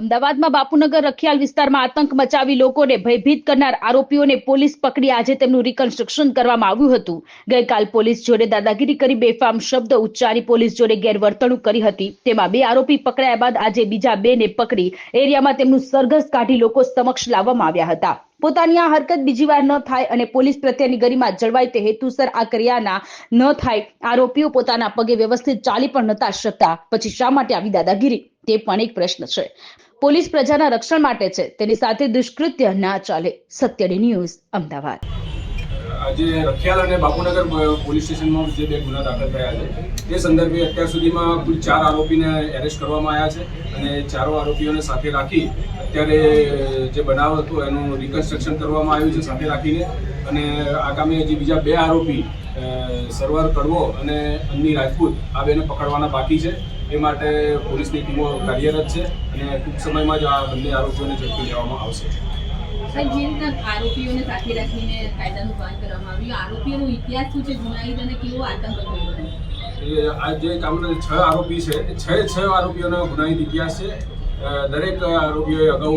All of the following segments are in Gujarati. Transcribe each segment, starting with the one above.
અમદાવાદમાં બાપુનગર રખિયાલ વિસ્તારમાં આતંક મચાવી લોકોને ભયભીત કરનાર આરોપીઓને પોલીસ પકડી આજે તેમનું રિકન્સ્ટ્રક્શન કરવામાં આવ્યું હતું. ગઈકાલ પોલીસ જોડે દાદાગીરી કરી બેફામ શબ્દ ઉચ્ચારી પોલીસ જોડે ગેરવર્તણૂક કરી હતી. તેમાં બે આરોપી પકડાયા બાદ આજે બીજા બે ને પકડી એરિયામાં તેમનું સરઘસ કાઢી લોકો સમક્ષ લાવવામાં આવ્યા હતા. પોતાની આ હરકત બીજી વાર ન થાય અને પોલીસ પ્રત્યેની ગરિમા જળવાય તે હેતુસર આ કર્યાના ન થાય, આરોપીઓ પોતાના પગે વ્યવસ્થિત ચાલી પણ નતા શકતા. પછી શા માટે આવી દાદાગીરી? તે પણ એક પ્રશ્ન છે. પોલીસ પ્રજાના રક્ષણ માટે છે. તેની સાથે દુષ્કૃત્ય ના ચાલે. સત્યડી ન્યૂઝ, અમદાવાદ. આજે રખિયાલ અને બાપુનગર પોલીસ સ્ટેશનમાં જે બે ગુના દાખલ થયા છે, તે સંદર્ભે અત્યાર સુધીમાં કુલ ચાર આરોપીને એરેસ્ટ કરવામાં આવ્યા છે અને ચારો આરોપીઓને સાથે રાખી અત્યારે જે બનાવ હતો, એનું રિકન્સ્ટ્રક્શન કરવામાં આવ્યું છે સાથે રાખીને. અને આગામી હજી બીજા બે આરોપી સરવાર કડવો અને અન્ની રાજપૂત, આ બેને પકડવાના બાકી છે. એ માટે પોલીસની ટીમો કાર્યરત છે અને ટૂંક સમયમાં જ આ બંને આરોપીઓને ઝડપી લેવામાં આવશે. સાહેબ જે રીતના આરોપીઓને સાથે રાખીને કાયદાનું પાલન કરવામાં આવ્યું આરોપીઓનો ઇતિહાસ શું છે? ગુનાહિત અને કેવો આતંક હતો? એ બધાનો? એ આ જે કામના છ આરોપી છે એ છ છ આરોપીઓનો ગુનાહિત ઇતિહાસ છે. દરેક આરોપીઓએ અગાઉ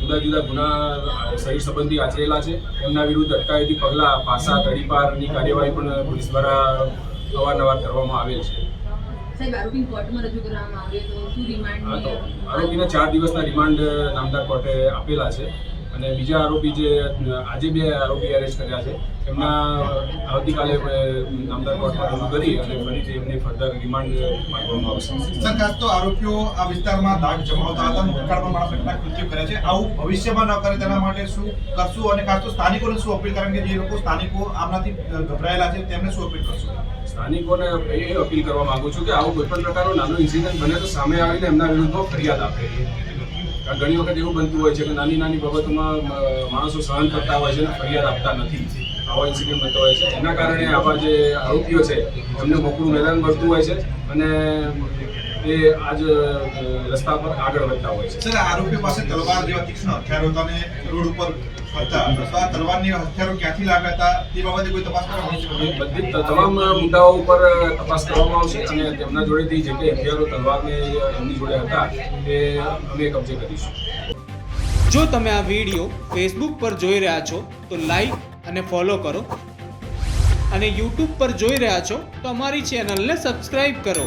જુદા જુદા ગુના શરીર સંબંધી આચરેલા છે. એમના વિરુદ્ધ અટકાયતી પગલાં પાસા તડીપારની કાર્યવાહી પણ પોલીસ દ્વારા અવારનવાર કરવામાં આવેલ છે. સાહેબ આરોપીને કોર્ટમાં રજૂ કરવામાં આવે તો શું રિમાન્ડ આરોપીને ચાર દિવસના રિમાન્ડ નામદાર કોર્ટે આપેલા છે. અને બીજા આરોપી જે આજે બે આરોપી એરેસ્ટ કર્યા છે. એમના આવતીકાલે નામદાર કોર્ટમાં રજૂ કરી અને ફરીથી એમની ફર્ધર રિમાન્ડ માંગવામાં આવશે. સર ખાસ તો આરોપીઓ આ વિસ્તારમાં દાગ જમાવતા હતા ભૂતકાળમાં માણસ કેટલાક કૃત્યો કર્યા છે. આવું ભવિષ્યમાં ન કરે તેના માટે શું કરશું અને ખાસ તો સ્થાનિકોને શું અપીલ કારણ કે જે લોકો સ્થાનિકો આમનાથી ગભરાયેલા છે તેમને શું અપીલ કરશું? સ્થાનિકોને એ અપીલ કરવા માંગુ છું કે આવું કોઈ પણ પ્રકારનો નાનો ઇન્સિડન્ટ બને તો સામે આવીને એમના વિરુદ્ધમાં ફરિયાદ આપે. ઘણી વખત એવું બનતું હોય છે કે નાની નાની બાબતોમાં માણસો સહન કરતા હોય છે અને ફરિયાદ આપતા નથી. આવા ઇન્સિડન્ટ બનતા હોય છે. એના કારણે આવા જે આરોપીઓ છે, એમને મોકળું મેદાન મળતું હોય છે અને એ આજ રસ્તા પર આગળ વધતા હોય છે. સર આરોપીઓ પાસે તલવાર જેવા તીક્ષ્ણ હથિયારો હતા અને રોડ ઉપર ફરતા તલવારની હથિયારો ક્યાંથી લાવ્યા હતા તે બાબતે કોઈ તપાસ કરવામાં આવી એ છે બધી તમામ મુદ્દાઓ ઉપર તપાસ કરવામાં આવશે અને તેમના જોડેથી જે કંઈ હથિયારો તલવારને એમની જોડે હતા એ અમે કબજે કરીશું. જો તમે આ વીડિયો ફેસબુક પર જોઈ રહ્યા છો તો લાઈક અને ફોલો કરો. અને યુટ્યુબ પર જોઈ રહ્યા છો તો અમારી ચેનલને સબસ્ક્રાઈબ કરો.